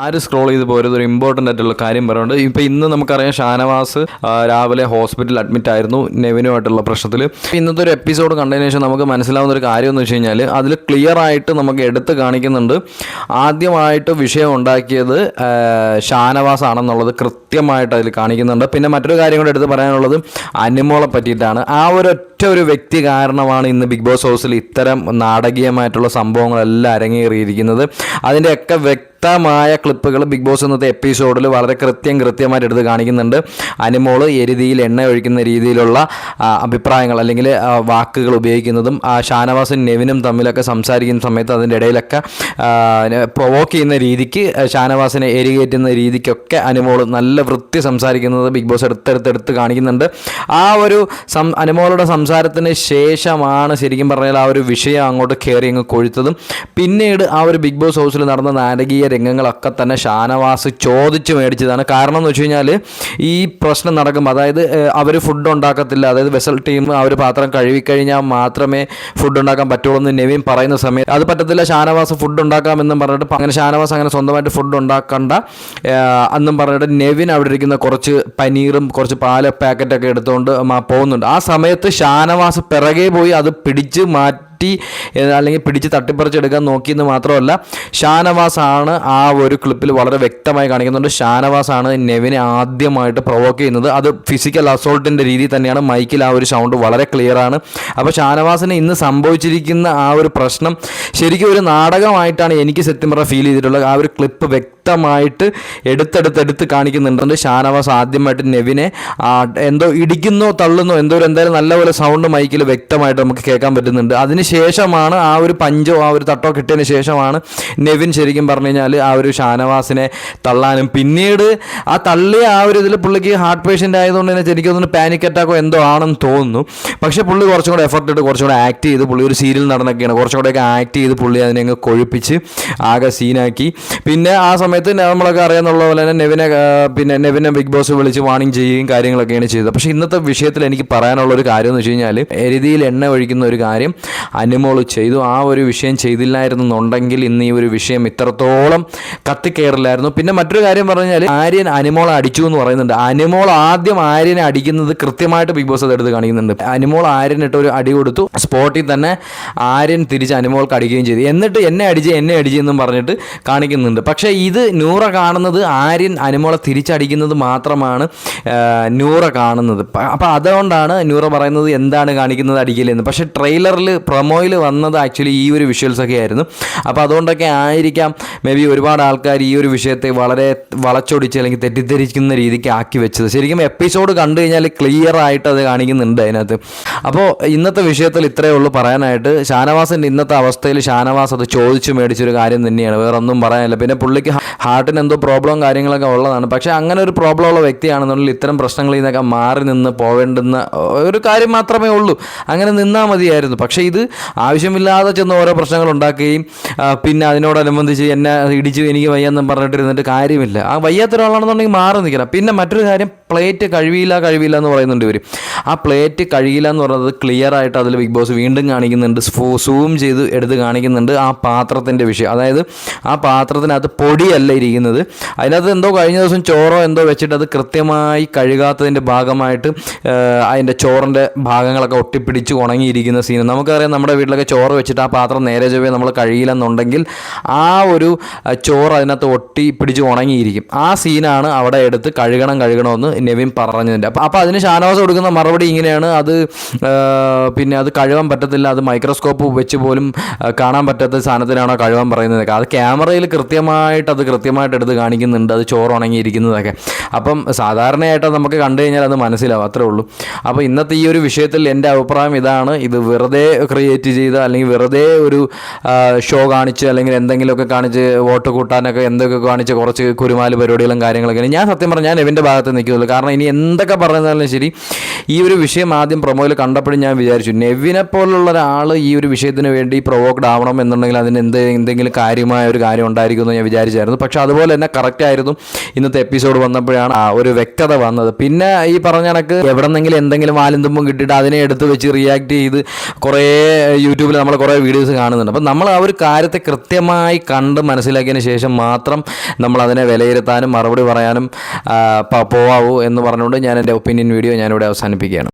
ആര് സ്ക്രോൾ ചെയ്ത് പോരുത്? ഒരു ഇമ്പോർട്ടന്റ് ആയിട്ടുള്ള കാര്യം പറയുന്നുണ്ട് ഇപ്പോൾ ഇന്ന് നമുക്കറിയാം ഷാനവാസ് രാവിലെ ഹോസ്പിറ്റലിൽ അഡ്മിറ്റ് ആയിരുന്നു നെവിനുമായിട്ടുള്ള പ്രശ്നത്തിൽ ഇന്നത്തെ ഒരു എപ്പിസോഡ് കണ്ടതിന് ശേഷം നമുക്ക് മനസ്സിലാവുന്ന ഒരു കാര്യം എന്ന് വെച്ച് കഴിഞ്ഞാൽ അതിൽ ക്ലിയർ ആയിട്ട് നമുക്ക് എടുത്ത് കാണിക്കുന്നുണ്ട്. ആദ്യമായിട്ട് വിഷയം ഉണ്ടാക്കിയത് ഷാനവാസ് ആണെന്നുള്ളത് കൃത്യമായിട്ട് അതിൽ കാണിക്കുന്നുണ്ട്. പിന്നെ മറ്റൊരു കാര്യം കൂടെ എടുത്ത് പറയാനുള്ളത് അനുമോളെ പറ്റിയിട്ടാണ്. ആ ഒരു ഒറ്റ ഒരു വ്യക്തി കാരണമാണ് ഇന്ന് ബിഗ് ബോസ് ഹൗസിൽ ഇത്തരം നാടകീയമായിട്ടുള്ള സംഭവങ്ങളെല്ലാം അരങ്ങേറിയിരിക്കുന്നത്. അതിന്റെയൊക്കെ വ്യക്തമായ ക്ലിപ്പുകൾ ബിഗ് ബോസ് ഇന്നത്തെ എപ്പിസോഡിൽ വളരെ കൃത്യം കൃത്യമായിട്ട് എടുത്ത് കാണിക്കുന്നുണ്ട്. അനിമോൾ എരുതിയിൽ എണ്ണ ഒഴിക്കുന്ന രീതിയിലുള്ള അഭിപ്രായങ്ങൾ അല്ലെങ്കിൽ വാക്കുകൾ ഉപയോഗിക്കുന്നതും ഷാനവാസും നെവിനും തമ്മിലൊക്കെ സംസാരിക്കുന്ന സമയത്ത് അതിന്റെ ഇടയിലൊക്കെ പ്രൊവോക്ക് ചെയ്യുന്ന രീതിക്ക് ഷാനവാസിനെ എരികേറ്റുന്ന രീതിക്കൊക്കെ അനുമോൾ നല്ല വൃത്തി സംസാരിക്കുന്നത് ബിഗ് ബോസ് എടുത്തെടുത്തെടുത്ത് കാണിക്കുന്നുണ്ട്. ആ ഒരു സം അനുമോളുടെ സംസാരത്തിന് ശേഷമാണ് ശരിക്കും പറഞ്ഞാൽ ആ ഒരു വിഷയം അങ്ങോട്ട് കയറി അങ്ങ് കൊഴുത്തതും. പിന്നീട് ആ ഒരു ബിഗ് ബോസ് ഹൗസിൽ നടന്ന നാടകീയ രംഗങ്ങളൊക്കെ തന്നെ ഷാനവാസ് ചോദിച്ച് മേടിച്ചതാണ്. കാരണം എന്ന് വെച്ച് കഴിഞ്ഞാൽ ഈ പ്രശ്നം നടക്കുമ്പോൾ അതായത് അവർ ഫുഡ് ഉണ്ടാക്കത്തില്ല. അതായത് വെസൽ ടീം ആ ഒരു പാത്രം കഴുകിക്കഴിഞ്ഞാൽ മാത്രമേ ഫുഡ് ഉണ്ടാക്കാൻ പറ്റുള്ളൂ എന്ന് നെവിൻ പറയുന്ന സമയത്ത് അത് പറ്റത്തില്ല ഷാനവാസ് ഫുഡ് ഉണ്ടാക്കാമെന്നും പറഞ്ഞിട്ട് അങ്ങനെ ഷാനവാസ് അങ്ങനെ സ്വന്തമായിട്ട് ഫുഡ് ഉണ്ടാക്കണ്ട എന്നും പറഞ്ഞിട്ട് നെവിൻ അവിടെ ഇരിക്കുന്ന കുറച്ച് പനീറും കുറച്ച് പാൽ പാക്കറ്റൊക്കെ എടുത്തുകൊണ്ട് പോകുന്നുണ്ട്. ആ സമയത്ത് ഷാനവാസ് പിറകെ പോയി അത് പിടിച്ച് മാറ്റി ഏ, അല്ലെങ്കിൽ പിടിച്ച് തട്ടിപ്പറിച്ചെടുക്കാൻ നോക്കിയെന്ന് മാത്രമല്ല ഷാനവാസ് ആണ് ആ ഒരു ക്ലിപ്പിൽ വളരെ വ്യക്തമായി കാണിക്കുന്നുണ്ട്. ഷാനവാസ് ആണ് നെവിനെ ആദ്യമായിട്ട് പ്രൊവോക്ക് ചെയ്യുന്നത്. അത് ഫിസിക്കൽ അസോൾട്ടിന്റെ രീതി തന്നെയാണ്. മൈക്കിൽ ആ ഒരു സൗണ്ട് വളരെ ക്ലിയർ ആണ്. അപ്പോൾ ഷാനവാസിന് ഇന്ന് സംഭവിച്ചിരിക്കുന്ന ആ ഒരു പ്രശ്നം ശരിക്കും ഒരു നാടകമായിട്ടാണ് എനിക്ക് സത്യം പറഞ്ഞാൽ ഫീൽ ചെയ്തിട്ടുള്ളത്. ആ ഒരു ക്ലിപ്പ് വ്യക്തമായിട്ട് എടുത്തെടുത്തെടുത്ത് കാണിക്കുന്നുണ്ട്. ഷാനവാസ് ആദ്യമായിട്ട് നെവിനെ എന്തോ ഇടിക്കുന്നോ തള്ളുന്നോ എന്തോ ഒരു എന്തായാലും നല്ലപോലെ സൗണ്ട് മൈക്കിൽ വ്യക്തമായിട്ട് നമുക്ക് കേൾക്കാൻ പറ്റുന്നുണ്ട്. അതിനുശേഷമാണ് ആ ഒരു പഞ്ചോ ആ ഒരു തട്ടോ കിട്ടിയതിന് ശേഷമാണ് നെവിൻ ശരിക്കും പറഞ്ഞു കഴിഞ്ഞാൽ ആ ഒരു ഷാനവാസിനെ തള്ളാനും. പിന്നീട് ആ തള്ളിയ ആ ഒരു ഇതിൽ പുള്ളിക്ക് ഹാർട്ട് പേഷ്യന്റ് ആയതുകൊണ്ട് തന്നെ ശരിക്കും തോന്നുന്നു പാനിക് അറ്റാക്കോ എന്തോ ആണെന്ന് തോന്നുന്നു. പക്ഷേ പുള്ളി കുറച്ചും കൂടെ എഫർട്ട് ഇട്ട് കുറച്ചും കൂടെ ആക്ട് ചെയ്ത് പുള്ളി ഒരു സീരിയൽ നടന്നൊക്കെയാണ് കുറച്ചും കൂടെയൊക്കെ ആക്ട് ചെയ്ത് പുള്ളി അതിനെ അങ്ങ് കൊഴുപ്പിച്ച് ആകെ സീനാക്കി പിന്നെ ആ സമയത്ത് നമ്മളൊക്കെ അറിയാന്നുള്ള പോലെ തന്നെ നെവിനെ പിന്നെ നെവിനെ ബിഗ് ബോസ് വിളിച്ച് വാണിംഗ് ചെയ്യുകയും കാര്യങ്ങളൊക്കെയാണ് ചെയ്തത്. പക്ഷേ ഇന്നത്തെ വിഷയത്തിൽ എനിക്ക് പറയാനുള്ള ഒരു കാര്യം എന്ന് വെച്ച് കഴിഞ്ഞാൽ എരുതിയിൽ എണ്ണ ഒഴിക്കുന്ന ഒരു കാര്യം അനിമോൾ ചെയ്തു. ആ ഒരു വിഷയം ചെയ്തില്ലായിരുന്നുണ്ടെങ്കിൽ ഇന്ന് ഈ ഒരു വിഷയം ഇത്രത്തോളം കത്തിക്കയറില്ലായിരുന്നു പിന്നെ മറ്റൊരു കാര്യം പറഞ്ഞാൽ ആര്യൻ അനുമോൾ അടിച്ചു എന്ന് പറയുന്നുണ്ട്. അനുമോൾ ആദ്യം ആര്യനെ അടിക്കുന്നത് കൃത്യമായിട്ട് ബിഗ് ബോസ് അതെടുത്ത് കാണിക്കുന്നുണ്ട്. അനുമോൾ ആര്യനിട്ട് ഒരു അടി കൊടുത്തു. സ്പോട്ടിൽ തന്നെ ആര്യൻ തിരിച്ച് അനുമോൾക്ക് അടിക്കുകയും ചെയ്തു. എന്നിട്ട് എന്നെ അടിച്ച് എന്നെ അടിച്ച് എന്നും പറഞ്ഞിട്ട് കാണിക്കുന്നുണ്ട്. പക്ഷേ ഇത് നൂറ കാണുന്നത് ആര്യൻ അനുമോളെ തിരിച്ചടിക്കുന്നത് മാത്രമാണ് നൂറ കാണുന്നത്. അപ്പോൾ അതുകൊണ്ടാണ് നൂറ പറയുന്നത് എന്താണ് കാണിക്കുന്നത് അടിക്കില്ലെന്ന്. പക്ഷേ ട്രെയിലറിൽ പ്രൊമോയിൽ വന്നത് ആക്ച്വലി ഈ ഒരു വിഷ്വൽസൊക്കെ ആയിരുന്നു. അപ്പോൾ അതുകൊണ്ടൊക്കെ ആയിരിക്കാം മേ ബി ഒരുപാട് ആൾക്കാർ ഈ ഒരു വിഷയത്തെ വളരെ വളച്ചൊടിച്ച് അല്ലെങ്കിൽ തെറ്റിദ്ധരിക്കുന്ന രീതിക്ക് ആക്കി വെച്ചത്. ശരിക്കും എപ്പിസോഡ് കണ്ടു കഴിഞ്ഞാൽ ക്ലിയർ ആയിട്ട് അത് കാണിക്കുന്നുണ്ട് അതിനകത്ത്. അപ്പോൾ ഇന്നത്തെ വിഷയത്തിൽ ഇത്രയേ ഉള്ളൂ പറയാനായിട്ട്. ഷാനവാസിന്റെ ഇന്നത്തെ അവസ്ഥയിൽ ഷാനവാസ് അത് ചോദിച്ചു മേടിച്ചൊരു കാര്യം തന്നെയാണ്. വേറെ ഒന്നും പറയാനില്ല. പിന്നെ പുള്ളിക്ക് ഹാർട്ടിന് എന്തോ പ്രോബ്ലം കാര്യങ്ങളൊക്കെ ഉള്ളതാണ്. പക്ഷേ അങ്ങനെ ഒരു പ്രോബ്ലം ഉള്ള വ്യക്തിയാണെന്നുണ്ടെങ്കിൽ ഇത്തരം പ്രശ്നങ്ങളിൽ നിന്നൊക്കെ മാറി നിന്ന് പോവേണ്ടുന്ന ഒരു കാര്യം മാത്രമേ ഉള്ളൂ. അങ്ങനെ നിന്നാൽ മതിയായിരുന്നു. പക്ഷേ ഇത് ആവശ്യമില്ലാതെ ചെന്ന് ഓരോ പ്രശ്നങ്ങൾ ഉണ്ടാക്കുകയും പിന്നെ അതിനോടനുബന്ധിച്ച് എന്നെ ഇടിച്ചു എനിക്ക് വയ്യെന്നും പറഞ്ഞിട്ടിരുന്നിട്ട് കാര്യമില്ല. ആ വയ്യാത്ത ഒരാളാണെന്നുണ്ടെങ്കിൽ മാറി നിൽക്കണം. പിന്നെ മറ്റൊരു കാര്യം പ്ലേറ്റ് കഴിയില്ല കഴിവില്ല എന്ന് പറയുന്നുണ്ട് ഇവർ ആ പ്ലേറ്റ് കഴിയില്ല എന്ന് പറയുന്നത് ക്ലിയർ ആയിട്ട് അതിൽ ബിഗ് ബോസ് വീണ്ടും കാണിക്കുന്നുണ്ട്. സൂം ചെയ്ത് എടുത്ത് കാണിക്കുന്നുണ്ട് ആ പാത്രത്തിന്റെ വിഷയം. അതായത് ആ പാത്രത്തിനകത്ത് പൊടിയല്ല ഇരിക്കുന്നത്. അതിനകത്ത് എന്തോ കഴിഞ്ഞ ദിവസം ചോറോ എന്തോ വെച്ചിട്ട് അത് കൃത്യമായി കഴുകാത്തതിന്റെ ഭാഗമായിട്ട് അതിന്റെ ചോറിന്റെ ഭാഗങ്ങളൊക്കെ ഒട്ടിപ്പിടിച്ച് ഉണങ്ങിയിരിക്കുന്ന സീൻ നമുക്കറിയാം നമ്മുടെ വീട്ടിലൊക്കെ ചോറ് വെച്ചിട്ട് ആ പാത്രം നേരെ ചൊവ്വേ നമ്മൾ കഴിയില്ലെന്നുണ്ടെങ്കിൽ ആ ഒരു ചോറ് അതിനകത്ത് ഒട്ടി പിടിച്ച് ഉണങ്ങിയിരിക്കും. ആ സീനാണ് അവിടെ എടുത്ത് കഴുകണം കഴുകണമെന്ന് നെവിൻ പറഞ്ഞതിന്റെ അപ്പോൾ അപ്പോൾ അതിന് ഷാനവാസ് കൊടുക്കുന്ന മറുപടി ഇങ്ങനെയാണ്. അത് പിന്നെ അത് കഴുകാൻ പറ്റത്തില്ല. അത് മൈക്രോസ്കോപ്പ് വെച്ച് പോലും കാണാൻ പറ്റാത്ത സാധനത്തിനാണോ കഴുകാൻ പറയുന്നത്. അത് ക്യാമറയിൽ കൃത്യമായിട്ട് അത് കൃത്യമായിട്ട് എടുത്ത് കാണിക്കുന്നുണ്ട്. അത് ചോറ് ഉണങ്ങിയിരിക്കുന്നതൊക്കെ അപ്പം സാധാരണയായിട്ട് നമുക്ക് കണ്ടു കഴിഞ്ഞാൽ അത് മനസ്സിലാവും. അത്രേ ഉള്ളൂ. അപ്പോൾ ഇന്നത്തെ ഈ ഒരു വിഷയത്തിൽ എന്റെ അഭിപ്രായം ഇതാണ്. ഇത് വെറുതെ ക്രിയേറ്റ് ചെയ്ത് അല്ലെങ്കിൽ വെറുതെ ഒരു ഷോ കാണിച്ച് അല്ലെങ്കിൽ എന്തെങ്കിലുമൊക്കെ കാണിച്ച് വോട്ട് കൂട്ടാനൊക്കെ എന്തൊക്കെ കാണിച്ച് കുറച്ച് കുരുമാൽ പരിപാടികളും കാര്യങ്ങളൊക്കെ. ഞാൻ സത്യം പറഞ്ഞാൽ ഞാൻ എവിന്റെ ഭാഗത്ത് നിൽക്കുള്ളൂ കാരണം ഇനി എന്തൊക്കെ പറഞ്ഞാലും ശരി ഈ ഒരു വിഷയം ആദ്യം പ്രൊമോയിൽ കണ്ടപ്പോഴും ഞാൻ വിചാരിച്ചു നെവിനെ പോലുള്ള ഒരാൾ ഈ ഒരു വിഷയത്തിന് വേണ്ടി പ്രൊവോക്ഡ് ആവണം എന്നുണ്ടെങ്കിൽ അതിന് എന്ത് എന്തെങ്കിലും കാര്യമായ ഒരു കാര്യം ഉണ്ടായിരിക്കുമെന്ന് ഞാൻ വിചാരിച്ചായിരുന്നു. പക്ഷെ അതുപോലെ തന്നെ കറക്റ്റ് ആയിരുന്നു. ഇന്നത്തെ എപ്പിസോഡ് വന്നപ്പോഴാണ് ആ ഒരു വ്യക്തത വന്നത്. പിന്നെ ഈ പറഞ്ഞ കണക്ക് എവിടെ നിന്നെങ്കിലും എന്തെങ്കിലും വാലിന്തുമ്പും കിട്ടിയിട്ട് അതിനെ എടുത്ത് വെച്ച് റിയാക്ട് ചെയ്ത് കുറേ യൂട്യൂബിൽ നമ്മൾ കുറേ വീഡിയോസ് കാണുന്നുണ്ട്. അപ്പം നമ്മൾ ആ ഒരു കാര്യത്തെ കൃത്യമായി കണ്ട് മനസ്സിലാക്കിയതിന് ശേഷം മാത്രം നമ്മൾ അതിനെ വിലയിരുത്താനും മറുപടി പറയാനും പോവാവൂ എന്ന് പറഞ്ഞുകൊണ്ട് ഞാൻ എന്റെ ഒപ്പീനിയൻ വീഡിയോ ഞാനിവിടെ അവസാനിപ്പിക്കുകയാണ്.